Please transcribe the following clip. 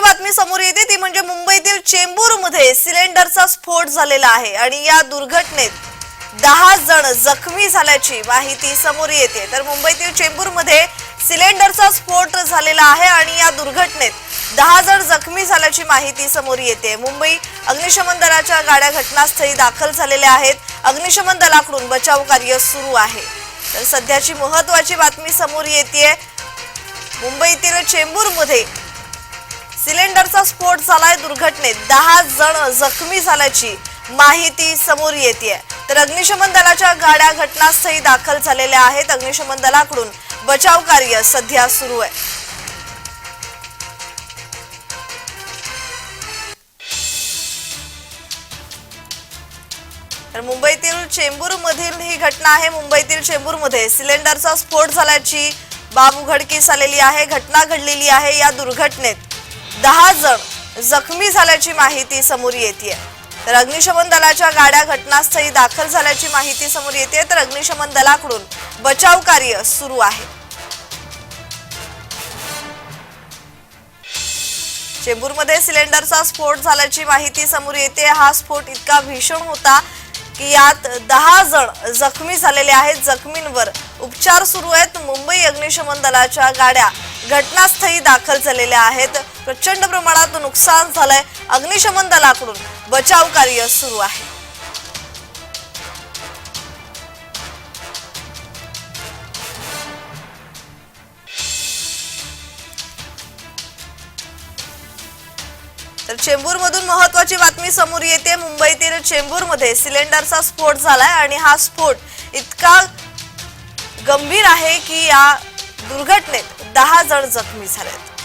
बातमी समोर येते. ती म्हणजे मुंबईतील चेंबूरमध्ये सिलेंडरचा स्फोट झालेला आहे आणि या दुर्घटनेत दहा जण जखमी झाल्याची माहिती समोर येते. तर मुंबईतील चेंबूरमध्ये सिलेंडरचा स्फोट झालेला आहे आणि या दुर्घटनेत दहा जण जखमी झाल्याची माहिती समोर येते. मुंबई अग्निशमन दलाच्या गाड्या घटनास्थळी दाखल झालेल्या आहेत. अग्निशमन दलाकडून बचाव कार्य सुरू आहे. तर सध्याची महत्वाची बातमी समोर येते मुंबईतील चेंबूरमध्ये सिलेंडरचा स्फोट झालाय दुर्घटनेत. दहा जण जखमी झाल्याची माहिती समोर येते तर अग्निशमन दलाच्या गाड्या घटनास्थळी दाखल झालेल्या आहेत. अग्निशमन दलाकडून बचाव कार्य सध्या सुरू आहे. तर मुंबईतील चेंबूर मधील ही घटना आहे. मुंबईतील चेंबूरमध्ये सिलेंडरचा स्फोट झाल्याची बाब उघडकीस आलेली आहे. घटना घडलेली आहे या दुर्घटनेत. दहा जण जखमी झाल्याची माहिती समोर येते तर अग्निशमन दलाच्या गाड्या घटनास्थळी दाखल झाल्याची माहिती समोर येते तर अग्निशमन दलाकडून बचाव कार्य सुरू आहे. चेंबूरमध्ये सिलेंडरचा स्फोट झाल्याची माहिती समोर येते हा स्फोट इतका भीषण होता की यात दहा जण जखमी झालेले आहेत. जखमींवर उपचार सुरू आहेत. मुंबई अग्निशमन दलाच्या गाड्या घटनास्थळी दाखल झालेल्या आहेत. प्रचंड प्रमाणात नुकसान झालंय. अग्निशमन दलाकडून बचाव कार्य सुरू आहे. तर चेंबूरमधून महत्वाची बातमी समोर येते. मुंबईतील चेंबूरमध्ये सिलेंडरचा स्फोट झालाय आणि हा स्फोट इतका गंभीर आहे की या दुर्घटनेत दहा जण जखमी झालेत.